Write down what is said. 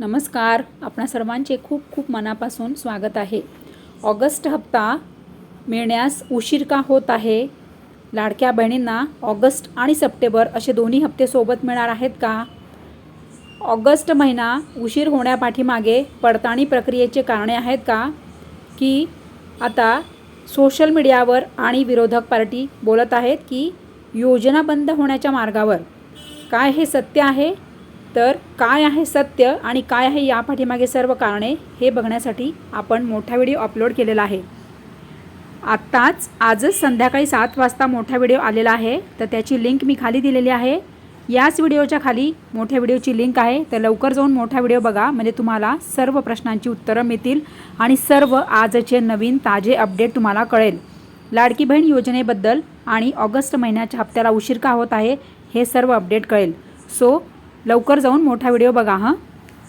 नमस्कार. आपणा सर्वांचे खूप खूप मनापासून स्वागत आहे. ऑगस्ट हप्ता मिळण्यास उशीर का होत आहे? लाडक्या बहिणींना ऑगस्ट आणि सप्टेंबर असे दोन्ही हप्ते सोबत मिळणार आहेत का? ऑगस्ट महिना उशीर होण्यापाठीमागे पडताळणी प्रक्रियेचे कारणे आहेत का? की आता सोशल मीडियावर आणि विरोधक पार्टी बोलत आहेत की योजना बंद होण्याच्या मार्गावर. काय हे सत्य आहे? तर काय आहे सत्य आणि काय आहे या पाठीमागे सर्व कारणे हे बघण्यासाठी आपण मोठा व्हिडिओ अपलोड केलेला आहे. आत्ताच आजच संध्याकाळी सात वाजता मोठा व्हिडिओ आलेला आहे तर त्याची लिंक मी खाली दिलेली आहे. याच व्हिडिओच्या खाली मोठ्या व्हिडिओची लिंक आहे तर लवकर जाऊन मोठा व्हिडिओ बघा म्हणजे तुम्हाला सर्व प्रश्नांची उत्तरं मिळतील आणि सर्व आजचे नवीन ताजे अपडेट तुम्हाला कळेल. लाडकी बहीण योजनेबद्दल आणि ऑगस्ट महिन्याच्या हप्त्याला उशीर का होत आहे हे सर्व अपडेट कळेल. सो लवकर जाऊन मोठा व्हिडिओ बघा हां?